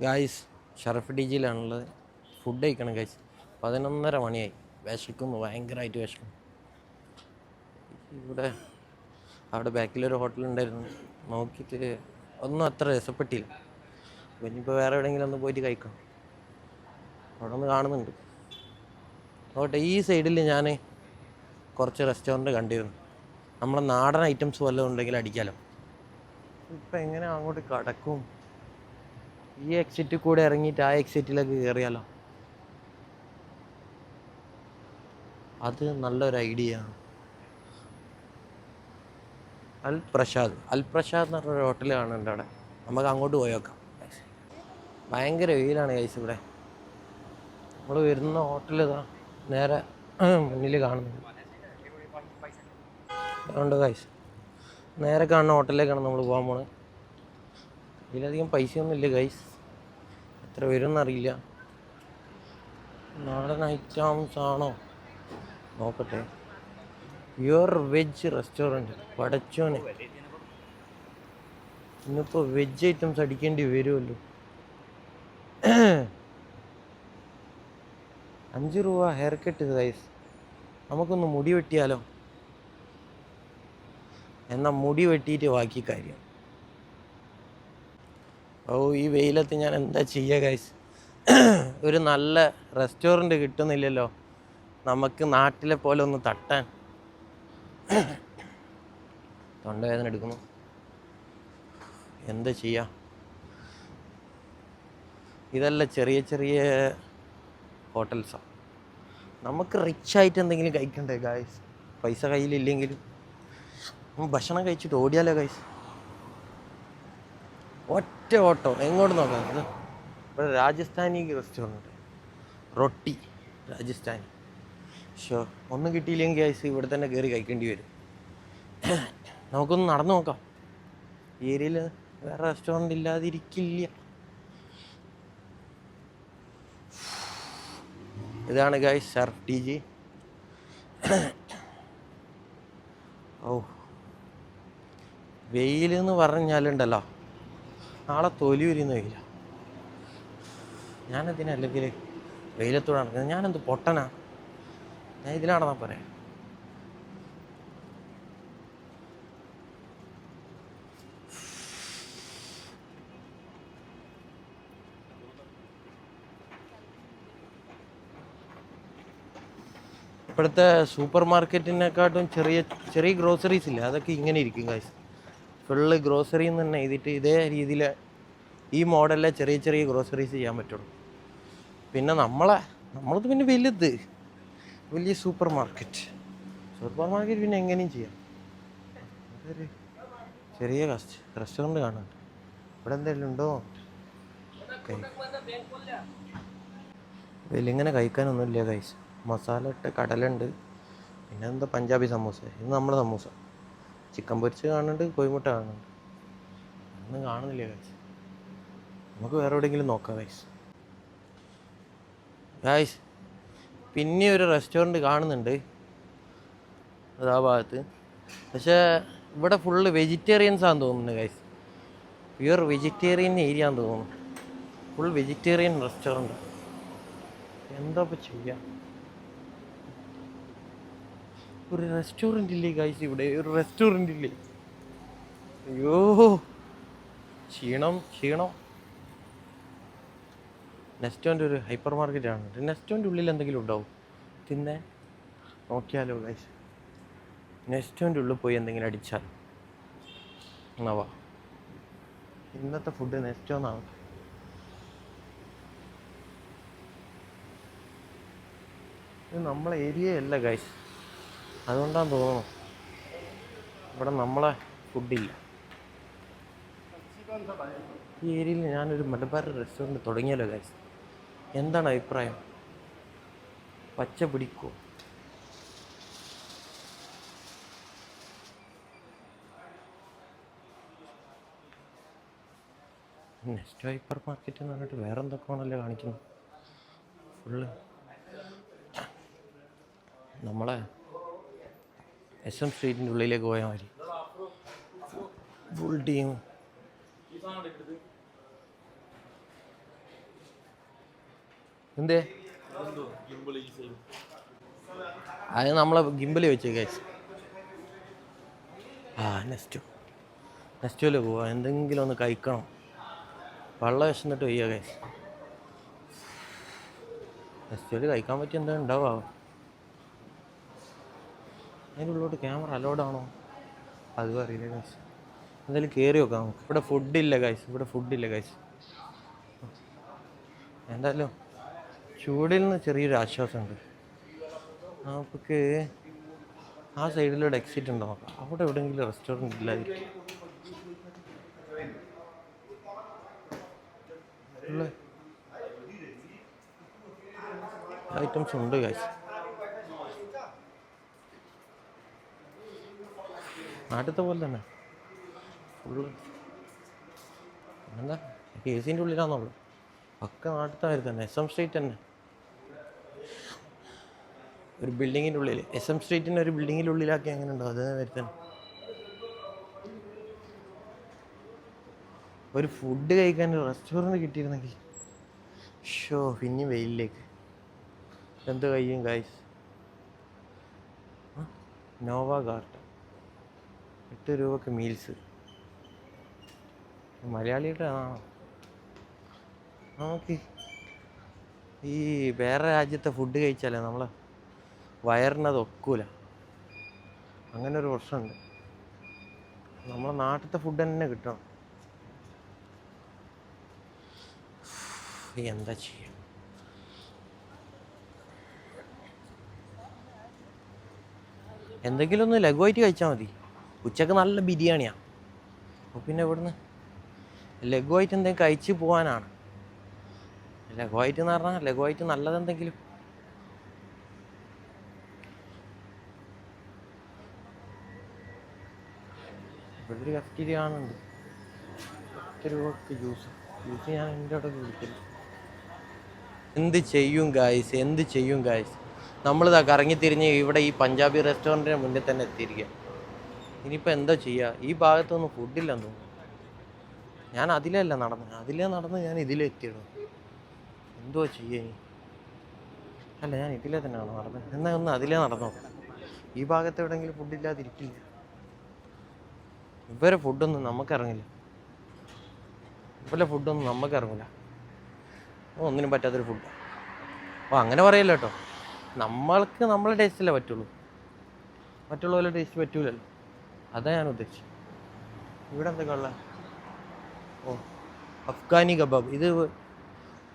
Guys Sharaf D ജിയിലാണുള്ളത് food കഴിക്കണം guys പതിനൊന്നര മണിയായി. വിശക്കുന്നു ഭയങ്കരമായിട്ട് വിശക്കുന്നു. ഇവിടെ അവിടെ ബാക്കിലൊരു ഹോട്ടലുണ്ടായിരുന്നു. നോക്കിയിട്ട് ഒന്നും അത്ര രസപ്പെട്ടില്ല. ഇനിയിപ്പോൾ വേറെ എവിടെയെങ്കിലും ഒന്ന് പോയിട്ട് കഴിക്കാം. അവിടെ ഒന്ന് കാണുന്നുണ്ട്. നോട്ടെ ഈ സൈഡിൽ ഞാൻ കുറച്ച് റെസ്റ്റോറന്റ് കണ്ടിരുന്നു. നമ്മളെ നാടൻ ഐറ്റംസ് വല്ലതും ഉണ്ടെങ്കിൽ അടിക്കാലോ. ഇപ്പം എങ്ങനെ അങ്ങോട്ട് കടക്കും? ഈ എക്സിറ്റിൽ കൂടെ ഇറങ്ങിയിട്ട് ആ എക്സിറ്റിലേക്ക് കയറിയാലോ അത് നല്ലൊരു ഐഡിയ ആണ്. അൽപ്രസാദ് അൽ പ്രസാദ് എന്ന് പറഞ്ഞൊരു ഹോട്ടൽ കാണുന്നുണ്ട് അവിടെ. നമുക്ക് അങ്ങോട്ട് പോയേക്കാം ഭയങ്കര വെയിലാണ് കൈസ് ഇവിടെ. നമ്മൾ വരുന്ന ഹോട്ടൽ ഇതാ. നേരെ മുന്നിൽ കാണുന്നുണ്ട് അതുകൊണ്ട് കൈസ് നേരെ കാണുന്ന ഹോട്ടലിലേക്കാണ് നമ്മൾ പോകാൻ പോണത് ഇതിലധികം പൈസയൊന്നും ഇല്ല ഗൈസ് എത്ര വരും നാളെ നാടൻ ഐറ്റംസ് ആണോ നോക്കട്ടെ. പ്യുവർ വെജ് റെസ്റ്റോറന്റ് പടച്ചോനെ. ഇന്നിപ്പോൾ വെജ് ഐറ്റംസ് അടിക്കേണ്ടി വരുമല്ലോ അഞ്ച് രൂപ ഹെയർ കട്ട് സൈസ് നമുക്കൊന്ന് മുടി വെട്ടിയാലോ? എന്നാൽ മുടി വെട്ടിയിട്ട് ബാക്കി കാര്യം. ഓ ഈ വെയിലത്ത് ഞാൻ എന്താ ചെയ്യുക ഗൈസ് ഒരു നല്ല റെസ്റ്റോറന്റ് കിട്ടുന്നില്ലല്ലോ. നമുക്ക് നാട്ടിലെ പോലെ ഒന്ന് തട്ടാൻ. തൊണ്ടവേദന എടുക്കുന്നു. എന്താ ചെയ്യാ? ഇതല്ല ചെറിയ ചെറിയ ഹോട്ടൽസാണ് നമുക്ക് റിച്ച് ആയിട്ട് എന്തെങ്കിലും കഴിക്കണ്ടേ ഗായ്സ് പൈസ കയ്യിലില്ലെങ്കിലും. ഭക്ഷണം കഴിച്ചിട്ട് ഓടിയാലോ ഗൈസ് ഒറ്റ ഓട്ടോ എങ്ങോട്ട് നോക്കാം? ഇവിടെ രാജസ്ഥാനി റെസ്റ്റോറന്റ് റൊട്ടി രാജസ്ഥാനി. ഷോ ഒന്നും കിട്ടിയില്ലെങ്കിൽ ഐസ് ഇവിടെ തന്നെ കയറി കഴിക്കേണ്ടി വരും. നമുക്കൊന്ന് നടന്നു നോക്കാം. ഏരിയയിൽ വേറെ റെസ്റ്റോറന്റ് ഇല്ലാതിരിക്കില്ല. ഇതാണ് ഗായ് സർ ടി ജി ഓ വെയിൽ എന്ന് പറഞ്ഞാലുണ്ടല്ലോ. നാളെ തൊലി ഉരിയുന്ന വെയില ഞാനെന്തിനല്ലെങ്കിൽ വെയിലത്തോടെ നടക്കുന്നത്? ഞാനെന്ത് പൊട്ടനാ? ഞാൻ ഇതിലാണെന്നാ പറയാം. ഇപ്പോഴത്തെ സൂപ്പർ മാർക്കറ്റിനെക്കാട്ടും ചെറിയ ചെറിയ ഗ്രോസറീസ് ഇല്ല? അതൊക്കെ ഇങ്ങനെ ഇരിക്കും കാശ് ഫുള്ള് ഗ്രോസറി എന്ന് തന്നെ എഴുതിയിട്ട് ഇതേ രീതിയിൽ ഈ മോഡലിലെ ചെറിയ ചെറിയ ഗ്രോസറീസ് ചെയ്യാൻ പറ്റുള്ളൂ. പിന്നെ നമ്മളെ നമ്മളത് പിന്നെ വലുത്. വലിയ സൂപ്പർ മാർക്കറ്റ് സൂപ്പർ മാർക്കറ്റ് പിന്നെ എങ്ങനെയും ചെയ്യാം. അതൊരു ചെറിയ റെസ്റ്റോറന്റ് കാണുന്നുണ്ട് ഇവിടെ എന്തെങ്കിലും ഉണ്ടോ? വലിങ്ങനെ കഴിക്കാനൊന്നുമില്ല കൈസ് മസാല ഇട്ട് കടലുണ്ട്. പിന്നെ എന്താ പഞ്ചാബി സമൂസ. ഇത് നമ്മുടെ സമൂസ. ചിക്കൻ പൊരിച്ച് കാണുന്നുണ്ട് കോഴിമുട്ട കാണുന്നുണ്ട്. ഒന്നും കാണുന്നില്ല ഗൈസ് നമുക്ക് വേറെ എവിടെയെങ്കിലും നോക്കാം കൈസ് ഗൈസ് പിന്നെ ഒരു റെസ്റ്റോറന്റ് കാണുന്നുണ്ട്. അത് ആ ഭാഗത്ത്. പക്ഷേ ഇവിടെ ഫുള്ള് വെജിറ്റേറിയൻസ് ആണെന്ന് തോന്നുന്നു ഗൈസ് പ്യുവർ വെജിറ്റേറിയൻ ഏരിയ ആണെന്ന് തോന്നുന്നു. ഫുൾ വെജിറ്റേറിയൻ റെസ്റ്റോറന്റ് എന്താ ഇപ്പം ചെയ്യാം? ഒരു റെസ്റ്റോറന്റ് ഇല്ലേ കാഴ്ച ഇവിടെ ഒരു റെസ്റ്റോറന്റ് ഇല്ലേ? അയ്യോ. ക്ഷീണം ക്ഷീണം. നെസ്റ്റോന്റെ ഒരു ഹൈപ്പർ മാർക്കറ്റ് ആണ് നെസ്റ്റോന്റെ ഉള്ളിൽ എന്തെങ്കിലും ഉണ്ടാവും തിന്നെ. നോക്കിയാലോ ഗൈസ് നെസ്റ്റോന്റെ ഉള്ളിൽ പോയി എന്തെങ്കിലും അടിച്ചാൽ. എന്നാവാ ഇന്നത്തെ ഫുഡ് നെസ്റ്റോ എന്നാണ് ഇത് നമ്മളെ ഏരിയയല്ല ഗൈസ് അതുകൊണ്ടാന്ന് തോന്നുന്നു. ഇവിടെ നമ്മളെ ഫുഡില്ല ഈ ഏരിയയിൽ ഞാനൊരു മലബാർ റെസ്റ്റോറന്റ് തുടങ്ങിയാലോ ഗൈസ് എന്താണ് അഭിപ്രായം? പച്ച പിടിക്കോ? നെക്സ്റ്റ് ഹൈപ്പർ മാർക്കറ്റ് എന്ന് പറഞ്ഞിട്ട് വേറെ എന്തൊക്കെയാണല്ലോ കാണിക്കുന്നത്? ഫുള്ള് നമ്മളെ എസ് എം സ്ട്രീറ്റിന്റെ ഉള്ളിലേക്ക് പോയാൽ മതി. ഫുൾ ടീം എന്തേ? അത് നമ്മളെ ഗിംബലി വെച്ച് കേസ് ആ നെസ്റ്റു. നെസ്റ്റുവിൽ പോവാ. എന്തെങ്കിലും ഒന്ന് കഴിക്കണം. വെള്ളം വിശന്നിട്ട് വയ്യ കേസ് നെസ്റ്റുവിൽ കഴിക്കാൻ പറ്റിയ എന്താ ഉണ്ടാവുക അതിന്റെ ഉള്ളോട്ട് ക്യാമറ അലോഡ് ആണോ? അതും അറിയില്ല ഗൈസ് എന്തായാലും കയറി നോക്കാം നമുക്ക്. ഇവിടെ ഫുഡില്ല ഗൈസ് ഇവിടെ ഫുഡില്ല ഗൈസ് എന്തായാലും ചൂടിൽ നിന്ന് ചെറിയൊരു ആശ്വാസമുണ്ട് നമുക്ക് ആ സൈഡിലൂടെ എക്സിറ്റ് ഉണ്ടോ നോക്കാം. അവിടെ എവിടെയെങ്കിലും റെസ്റ്റോറന്റ് ഇല്ലായിരിക്കും. ഐറ്റംസ് ഉണ്ട് ഗൈസ് നാട്ടിലത്തെ പോലെ തന്നെ. ഫുള്ള് എന്താ? എ സിന്റെ ഉള്ളിലാണെന്നുള്ളു ഒക്കെ നാട്ടിൽ തന്നെ? എസ് എം സ്ട്രീറ്റ് തന്നെ. ഒരു ബിൽഡിങ്ങിന്റെ ഉള്ളിൽ എസ് എം സ്ട്രീറ്റിന്റെ ഒരു ബിൽഡിങ്ങിന്റെ ഉള്ളിലാക്കി അങ്ങനെ ഉണ്ടോ? അതേ വരുത്തന്നെ ഒരു ഫുഡ് കഴിക്കാൻ റെസ്റ്റോറന്റ് കിട്ടിയിരുന്നെങ്കിൽ. ഷോ പിന്നെ വെയിലിലേക്ക്. എന്ത് കഴിയും ഗായ്സ് നോവ ഗാർഡൻ എട്ട് രൂപക്ക് മീൽസ് മലയാളിയുടെ ആ. നമുക്ക് ഈ വേറെ രാജ്യത്തെ ഫുഡ് കഴിച്ചാലേ നമ്മളെ വയറിനത് ഒക്കൂല. അങ്ങനെ ഒരു പ്രശ്നമുണ്ട്. നമ്മളെ നാട്ടിലത്തെ ഫുഡ് തന്നെ കിട്ടണം. എന്താ ചെയ്യാം? എന്തെങ്കിലും ഒന്ന് ലഘുവായിട്ട് കഴിച്ചാൽ മതി. ഉച്ചയ്ക്ക് നല്ല ബിരിയാണിയാണ് അപ്പോൾ പിന്നെ ഇവിടുന്ന് ലഘുവായിട്ട് എന്തെങ്കിലും കഴിച്ച് പോകാനാണ് ലഘുവായിട്ട് എന്ന് പറഞ്ഞാൽ ലഘുവായിട്ട് നല്ലതെന്തെങ്കിലും. ഇവിടെ ഒരു കഫ്റ്റീരിയ കാണുന്നുണ്ട്. പത്ത് രൂപക്ക് ജ്യൂസ് ജ്യൂസ് ഞാൻ എന്റെ അവിടെ കുടിക്കില്ല എന്ത് ചെയ്യും ഗായ്സ് എന്ത് ചെയ്യും ഗായ്സ് നമ്മളിതാ കറങ്ങി തിരിഞ്ഞ് ഇവിടെ ഈ പഞ്ചാബി റെസ്റ്റോറന്റിന് മുന്നിൽ തന്നെ എത്തിയിരിക്കുക ഇനിയിപ്പോൾ എന്താ ചെയ്യുക ഈ ഭാഗത്തൊന്നും ഫുഡില്ലെന്ന് തോന്നുന്നു. ഞാൻ അതിലല്ല നടന്നത്. അതിലേ നടന്ന് ഞാൻ ഇതിലേ എത്തിയത് എന്തോ ചെയ്യുക ഇനി? അല്ല ഞാൻ ഇതിലേ തന്നെയാണ് നടന്നത്. എന്നാൽ ഒന്ന് അതിലേ നടന്നോ ഈ ഭാഗത്ത് എവിടെയെങ്കിലും ഫുഡില്ലാതിരിക്കില്ല ഇവരെ ഫുഡൊന്നും നമുക്കിറങ്ങില്ല ഇവരെ ഫുഡൊന്നും നമുക്കിറങ്ങില്ല ഒന്നിനും പറ്റാത്തൊരു ഫുഡ് അപ്പോൾ അങ്ങനെ പറയില്ല കേട്ടോ. നമ്മൾക്ക് നമ്മളെ ടേസ്റ്റല്ലേ പറ്റുള്ളൂ. മറ്റുള്ളവരുടെ ടേസ്റ്റ് പറ്റൂലല്ലോ. അതാ ഞാൻ ഉദ്ദേശിച്ചത് ഇവിടെ എന്തൊക്കെ ഓ അഫ്ഗാനി കബാബ് ഇത്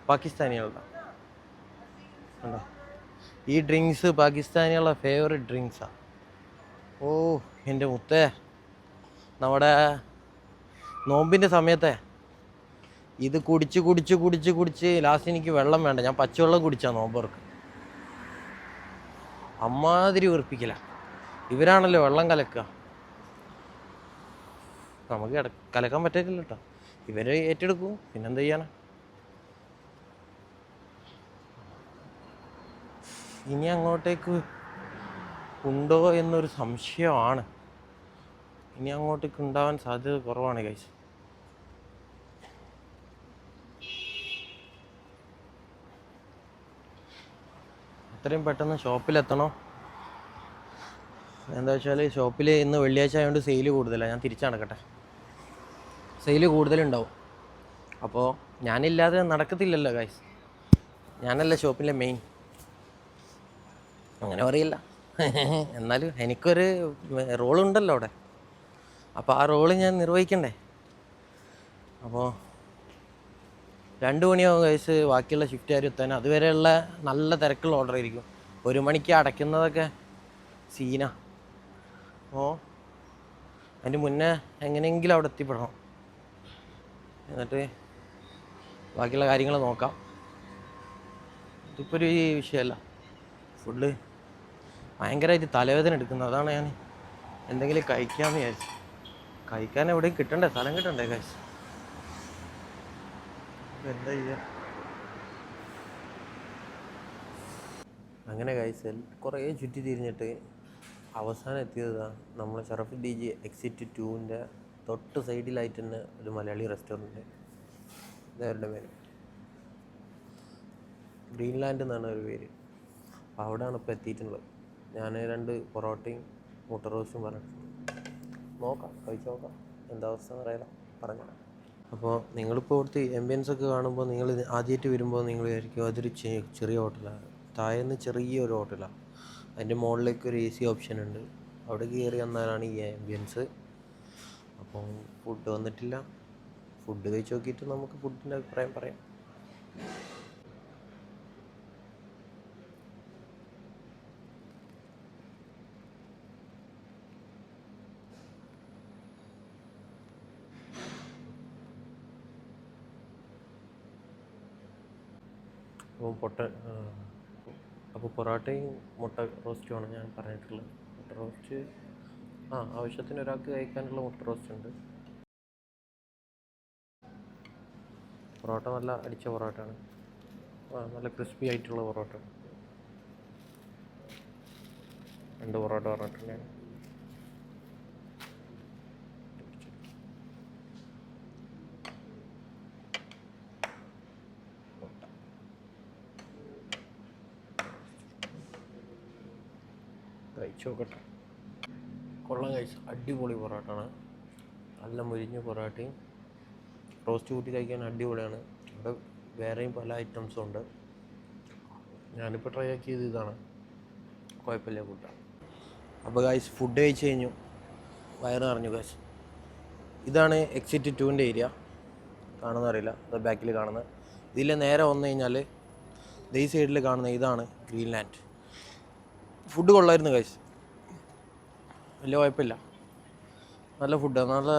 പാകിസ്ഥാനികളുടെ. കണ്ടോ? ഈ ഡ്രിങ്ക്സ് പാകിസ്ഥാനികളുടെ ഫേവറേറ്റ് ഡ്രിങ്ക്സാണ് ഓ എന്റെ മുത്തേ. നമ്മുടെ നോമ്പിന്റെ സമയത്തെ. ഇത് കുടിച്ച് കുടിച്ച് കുടിച്ച് കുടിച്ച് ലാസ്റ്റ് എനിക്ക് വെള്ളം വേണ്ട. ഞാൻ പച്ചവെള്ളം കുടിച്ചാ നോമ്പർക്ക് അമ്മാതിരി ഉറപ്പിക്കില്ല ഇവരാണല്ലോ വെള്ളം കലക്കുക. നമുക്ക് കിട- കലക്കാൻ പറ്റില്ല കേട്ടോ ഇവർ ഏറ്റെടുക്കും. പിന്നെന്ത് ചെയ്യാനാ? ഇനി അങ്ങോട്ടേക്ക് ഉണ്ടോ എന്നൊരു സംശയമാണ്. ഇനി അങ്ങോട്ടേക്ക് ഉണ്ടാവാൻ സാധ്യത കുറവാണ് കൈസ് എത്രയും പെട്ടെന്ന് ഷോപ്പിലെത്തണോ? എന്താ വെച്ചാൽ ഷോപ്പിൽ ഇന്ന് വെള്ളിയാഴ്ച ആയതുകൊണ്ട് സെയിൽ കൂടുതലാണ് ഞാൻ തിരിച്ചു നടക്കട്ടെ. സെയിൽ കൂടുതലുണ്ടാവും. അപ്പോൾ ഞാനില്ലാതെ നടക്കത്തില്ലല്ലോ ഗൈസ് ഞാനല്ല ഷോപ്പിലെ മെയിൻ അങ്ങനെ പറയില്ല. എന്നാലും എനിക്കൊരു റോളുണ്ടല്ലോ അവിടെ. അപ്പോൾ ആ റോൾ ഞാൻ നിർവഹിക്കണ്ടേ? അപ്പോൾ രണ്ട് മണിയാവും കഴിച്ച് ബാക്കിയുള്ള ഷിഫ്റ്റുകാർ എത്താൻ. അതുവരെയുള്ള നല്ല തിരക്കുള്ള ഓർഡർ ആയിരിക്കും. ഒരു മണിക്ക് അടയ്ക്കുന്നതൊക്കെ സീന അപ്പോൾ അതിന് മുന്നേ എങ്ങനെയെങ്കിലും അവിടെ എത്തിപ്പെടണം. എന്നിട്ട് ബാക്കിയുള്ള കാര്യങ്ങൾ നോക്കാം. ഇതിപ്പോൾ ഒരു വിഷയമല്ല. ഫുള്ള് ഭയങ്കരമായിട്ട് തലവേദന എടുക്കുന്നത് അതാണ് ഞാൻ എന്തെങ്കിലും കഴിക്കാമെന്ന് വിചാരിച്ചു. കഴിക്കാൻ എവിടെയും കിട്ടണ്ടേ? സ്ഥലം കിട്ടണ്ടേ കാശ് എന്താ ചെയ്യുക അങ്ങനെ കഴിച്ച് കുറേ ചുറ്റി തിരിഞ്ഞിട്ട് അവസാനം എത്തിയതാണ് നമ്മൾ ഷറഫ് ഡി ജി എക്സിറ്റ് ടുവിന്റെ തൊട്ട് സൈഡിലായിട്ട് തന്നെ ഒരു മലയാളി റെസ്റ്റോറന്റ് ഇതവരുടെ പേര്. ഗ്രീൻലാൻഡ് എന്നാണ് ഒരു പേര്. അപ്പോൾ അവിടെയാണ് ഇപ്പോൾ എത്തിയിട്ടുള്ളത്. ഞാൻ രണ്ട് പൊറോട്ടയും മുട്ട റോസ്റ്റും പറഞ്ഞു നോക്കാം കഴിച്ച് നോക്കാം. എന്താ അവസ്ഥ എന്ന് അറിയാലോ പറഞ്ഞു അപ്പോൾ നിങ്ങളിപ്പോൾ ഇവിടുത്തെ എംബിയൻസ് ഒക്കെ കാണുമ്പോൾ നിങ്ങൾ ആദ്യമായിട്ട് വരുമ്പോൾ നിങ്ങൾ വിചാരിക്കും അതൊരു ചെറിയ ഹോട്ടലാണ് താഴെന്ന് ചെറിയൊരു ഹോട്ടലാണ് അതിന്റെ മുകളിലേക്ക് ഒരു എ സി ഓപ്ഷൻ ഉണ്ട്. അവിടെ കയറി വന്നാലാണ് ഈ ആംബിയൻസ് അപ്പം ഫുഡ് വന്നിട്ടില്ല. ഫുഡ് കഴിച്ച് നോക്കിയിട്ട് നമുക്ക് ഫുഡിന്റെ അഭിപ്രായം പറയാം. അപ്പോൾ പൊട്ട അപ്പോൾ പൊറോട്ടയും മുട്ട റോസ്റ്റുമാണ് ഞാൻ പറഞ്ഞിട്ടുള്ളത്. മുട്ട റോസ്റ്റ് ആ ആവശ്യത്തിന് ഒരാൾക്ക് കഴിക്കാനുള്ള മുട്ട റോസ്റ്റ് ഉണ്ട്. പൊറോട്ട നല്ല അടിച്ച പൊറോട്ടയാണ് ആ നല്ല ക്രിസ്പി ആയിട്ടുള്ള പൊറോട്ട. രണ്ട് പൊറോട്ട പറഞ്ഞിട്ടുണ്ട്. കഴിച്ചു നോക്കട്ടെ. കൊള്ളാം കഴിച്ചു അടിപൊളി പൊറോട്ടയാണ് നല്ല മുരിഞ്ഞ പൊറോട്ടയും റോസ്റ്റ് കൂട്ടി കഴിക്കാൻ അടിപൊളിയാണ്. ഇവിടെ വേറെയും പല ഐറ്റംസും ഉണ്ട്. ഞാനിപ്പോൾ ട്രൈ ആക്കിയത് ഇതാണ്. കുഴപ്പമില്ല കൂട്ടാം. അപ്പോൾ ഗായ്സ് ഫുഡ് കഴിച്ച് കഴിഞ്ഞു. വയറ് നിറഞ്ഞു ഗായ്സ് ഇതാണ് എക്സിറ്റ് ടുവിന്റെ ഏരിയ കാണുന്ന അറിയില്ല. അത് ബാക്കിൽ കാണുന്നത് ഇതിൽ നേരെ വന്നു കഴിഞ്ഞാൽ ഈ സൈഡിൽ കാണുന്ന ഇതാണ് ഗ്രീൻലാൻഡ് ഫുഡ് കൊള്ളായിരുന്നു ഗൈസ് വലിയ കുഴപ്പമില്ല. നല്ല ഫുഡാണ് നല്ല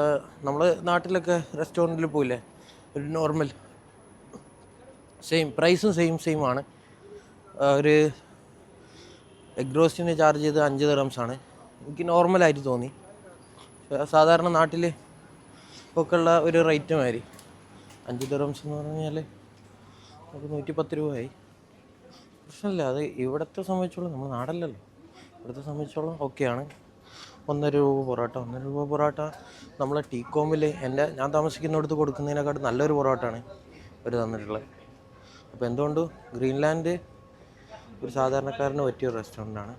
നമ്മൾ നാട്ടിലൊക്കെ റെസ്റ്റോറന്റിൽ പോയില്ലേ? ഒരു നോർമൽ സെയിം പ്രൈസും സെയിം സെയിം ആണ്. ഒരു എഗ് റോസ്റ്റിന് ചാർജ് ചെയ്ത് അഞ്ച് ദിറംസ് ആണ്. എനിക്ക് നോർമലായിട്ട് തോന്നി. സാധാരണ നാട്ടിൽ ഒക്കെ ഒരു റേറ്റ് മാതിരി. അഞ്ച് ദിറംസ് എന്ന് പറഞ്ഞു കഴിഞ്ഞാൽ നമുക്ക് നൂറ്റി പത്ത് ആയി പ്രശ്നമില്ല. അത് ഇവിടത്തെ സംബന്ധിച്ചോളം നമ്മൾ നാടല്ലല്ലോ. ഇവിടുത്തെ സംബന്ധിച്ചോളം ഓക്കെയാണ് ഒന്നര രൂപ പൊറോട്ട ഒന്നര രൂപ പൊറോട്ട. നമ്മളെ ടീ കോമിൽ എന്റെ ഞാൻ താമസിക്കുന്നിടത്ത് കൊടുക്കുന്നതിനെക്കാട്ടും നല്ലൊരു പൊറോട്ടയാണ് അവർ തന്നിട്ടുള്ളത്. അപ്പോൾ എന്തുകൊണ്ട് ഗ്രീൻലാൻഡ് ഒരു സാധാരണക്കാരന് പറ്റിയ റെസ്റ്റോറന്റാണ്.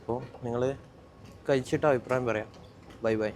അപ്പോൾ നിങ്ങൾ കഴിച്ചിട്ട് അഭിപ്രായം പറയാം. Bye bye.